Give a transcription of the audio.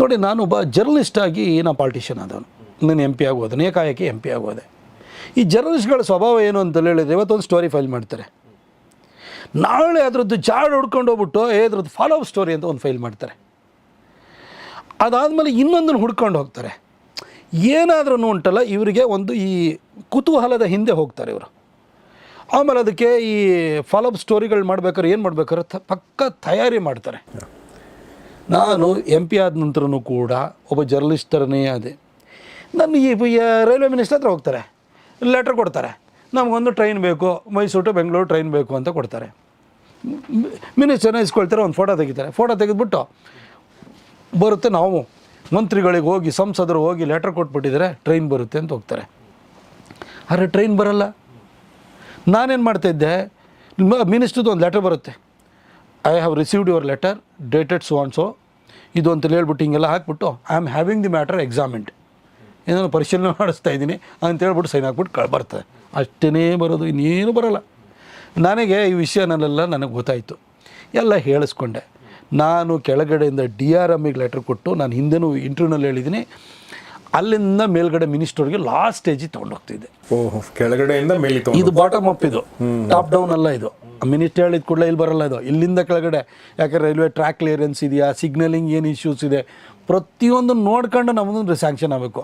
ನೋಡಿ ನಾನು ಒಬ್ಬ ಜರ್ನಲಿಸ್ಟ್ ಆಗಿ ಏನೋ ಪಾಲಿಟಿಷಿಯನ್ ಆದವನು. ನಾನು ಎಂ ಪಿ ಆಗೋದು ಏಕಾಏಕಿ ಎಂ ಪಿ ಆಗೋದೆ. ಈ ಜರ್ನಲಿಸ್ಟ್ಗಳ ಸ್ವಭಾವ ಏನು ಅಂತ ಹೇಳಿದ್ರೆ ಇವತ್ತೊಂದು ಸ್ಟೋರಿ ಫೈಲ್ ಮಾಡ್ತಾರೆ. ನಾಳೆ ಅದರದ್ದು ಜಾಡ್ ಹುಡ್ಕೊಂಡು ಹೋಗ್ಬಿಟ್ಟು ಅದ್ರದ್ದು ಫಾಲೋ ಅಪ್ ಸ್ಟೋರಿ ಅಂತ ಒಂದು ಫೈಲ್ ಮಾಡ್ತಾರೆ. ಅದಾದಮೇಲೆ ಇನ್ನೊಂದನ್ನು ಹುಡ್ಕೊಂಡು ಹೋಗ್ತಾರೆ. ಏನಾದ್ರೂ ಉಂಟಲ್ಲ, ಇವರಿಗೆ ಒಂದು ಈ ಕುತೂಹಲದ ಹಿಂದೆ ಹೋಗ್ತಾರೆ ಇವರು. ಆಮೇಲೆ ಅದಕ್ಕೆ ಈ ಫಾಲೋಅಪ್ ಸ್ಟೋರಿಗಳು ಮಾಡ್ಬೇಕಾದ್ರೆ ಏನು ಮಾಡ್ಬೇಕಾದ್ರೆ ಪಕ್ಕ ತಯಾರಿ ಮಾಡ್ತಾರೆ. ನಾನು ಎಂ ಪಿ ಆದ ನಂತರನೂ ಕೂಡ ಒಬ್ಬ ಜರ್ನಲಿಸ್ಟರನೇ ಅದೇ ನನ್ನ ಈ ರೈಲ್ವೆ ಮಿನಿಸ್ಟರ್ ಹತ್ರ ಹೋಗ್ತಾರೆ. ಲೆಟ್ರ್ ಕೊಡ್ತಾರೆ. ನಮಗೊಂದು ಟ್ರೈನ್ ಬೇಕು ಮೈಸೂರು ಟು ಬೆಂಗಳೂರು ಟ್ರೈನ್ ಬೇಕು ಅಂತ ಕೊಡ್ತಾರೆ. ಮಿನಿಸ್ಟರ್ನ ಇಸ್ಕೊಳ್ತಾರೆ, ಒಂದು ಫೋಟೋ ತೆಗಿತಾರೆ. ಫೋಟೋ ತೆಗೆದ್ಬಿಟ್ಟು ಬರುತ್ತೆ ನಾವು. ಮಂತ್ರಿಗಳಿಗೆ ಹೋಗಿ, ಸಂಸದರು ಹೋಗಿ ಲೆಟ್ರ್ ಕೊಟ್ಬಿಟ್ಟಿದ್ದಾರೆ ಟ್ರೈನ್ ಬರುತ್ತೆ ಅಂತ ಹೋಗ್ತಾರೆ. ಆದರೆ ಟ್ರೈನ್ ಬರಲ್ಲ. ನಾನೇನು ಮಾಡ್ತಾಯಿದ್ದೆ ಮಿನಿಸ್ಟ್ರದ್ದು ಒಂದು ಲೆಟ್ರ್ ಬರುತ್ತೆ. I have received your letter dated so ಇದು ಅಂತ ಹೇಳ್ಬಿಟ್ಟು ಹಿಂಗೆಲ್ಲ ಹಾಕ್ಬಿಟ್ಟು I am having the matter examined ಏನೋ ಪರಿಶೀಲನೆ ಮಾಡಿಸ್ತಾ ಇದ್ದೀನಿ ಅಂತ ಹೇಳ್ಬಿಟ್ಟು ಸೈನ್ ಹಾಕ್ಬಿಟ್ಟು ಕಳ್ ಬರ್ತದೆ. ಅಷ್ಟೇ ಬರೋದು ಇನ್ನೇನು ಬರೋಲ್ಲ. ನನಗೆ ಈ ವಿಷಯನಲ್ಲೆಲ್ಲ ನನಗೆ ಗೊತ್ತಾಯಿತು. ಎಲ್ಲ ಹೇಳಿಸ್ಕೊಂಡೆ. ನಾನು ಕೆಳಗಡೆಯಿಂದ ಡಿ ಆರ್ ಎಮ್ಮಿಗೆ ಲೆಟ್ರ್ ಕೊಟ್ಟು ನಾನು ಹಿಂದೆನೂ ಇಂಟರ್ವ್ಯೂನಲ್ಲಿ ಹೇಳಿದ್ದೀನಿ. ಅಲ್ಲಿಂದ ಮೇಲ್ಗಡೆ ಮಿನಿಸ್ಟರ್ಗೆ ಲಾಸ್ಟ್ ಸ್ಟೇಜಿಗೆ ತೊಗೊಂಡೋಗ್ತಿದ್ದೆ ಓಹ್ ಕೆಳಗಡೆಯಿಂದ ಮೇಲೆ ಇದು ಬಾಟಮ್ ಅಪ್ ಇದು. ಟಾಪ್ ಡೌನ್ ಅಲ್ಲ ಇದು. ಮಿನಿಸ್ಟರ್ ಹೇಳಿದ ಕೂಡಲೇ ಇಲ್ಲಿ ಬರಲ್ಲ ಇದು. ಇಲ್ಲಿಂದ ಕೆಳಗಡೆ. ಯಾಕೆ ರೈಲ್ವೆ ಟ್ರ್ಯಾಕ್ ಕ್ಲಿಯರೆನ್ಸ್ ಇದೆಯಾ ಸಿಗ್ನಲಿಂಗ್ ಏನು ಇಶ್ಯೂಸ್ ಇದೆ, ಪ್ರತಿಯೊಂದು ನೋಡ್ಕೊಂಡು ನಮ್ಮದೊಂದು ಸ್ಯಾಂಕ್ಷನ್ ಆಗಬೇಕು.